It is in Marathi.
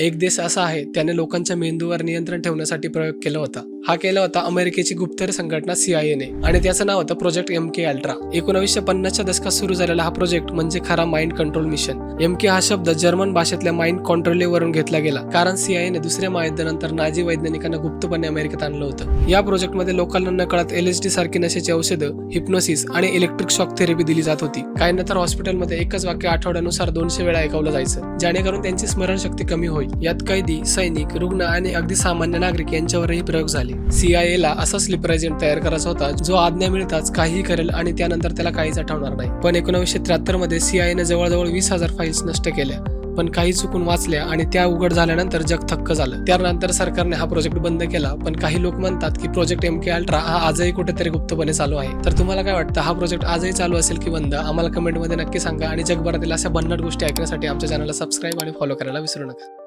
एक देश असा आहे त्याने लोकांच्या मेंदूवर नियंत्रण ठेवण्यासाठी प्रयोग केला होता. हा केला होता अमेरिकेची गुप्तहेर संघटना सीआयएने आणि त्याचं नाव होतं प्रोजेक्ट एम के अल्ट्रा. एकोणीसशे पन्नासच्या दशकात सुरू झालेला हा प्रोजेक्ट म्हणजे खरा mind control mission. M K हा शब्द जर्मन भाषेतल्या माइंड कॉन्ट्रोलेवरून घेतला गेला कारण सीआयएने दुसऱ्या महायुद्धानंतर नाझी वैज्ञानिकांना गुप्तपणे अमेरिकेत आणलं होतं. या प्रोजेक्टमध्ये लोकांना नकळत एल डी सारखी नशेची औषधं हिप्नोसिस आणि इलेक्ट्रिक शॉक थेरपी दिली जात होती. काहींना तर हॉस्पिटलमध्ये एकच वाक्य आठवड्यानुसार दोनशे वेळा ऐकवलं जायचं जेणेकरून त्यांची स्मरणशक्ती कमी होईल. यात कैदी सैनिक रुग्ण आणि अगदी सामान्य नागरिक यांच्यावरही प्रयोग झाले. CIA सीआयएला असा स्लिपर एजंट तयार करायचा होता जो आज्ञा मिळताच काहीही करेल आणि त्यानंतर त्याला काहीच आठवणार नाही. पण एकोणीसशे त्र्याहत्तरमध्ये सीआयएने जवळजवळ वीस हजार फाईल्स नष्ट केल्या. पण काही चुकून वाचल्या आणि त्या उघड झाल्यानंतर जग थक्क झालं. त्यानंतर सरकारने हा प्रोजेक्ट बंद केला पण काही लोक म्हणतात की प्रोजेक्ट एम के अल्ट्रा हा आजही कुठेतरी गुप्तपणे चालू आहे. तर तुम्हाला काय वाटतं हा प्रोजेक्ट आजही चालू असेल की बंद? आम्हाला कमेंटमध्ये नक्की सांगा आणि जगभरातील अशा भन्नाट गोष्टी ऐकण्यासाठी आमच्या चॅनलला सबस्क्राईब आणि फॉलो करायला विसरू नका.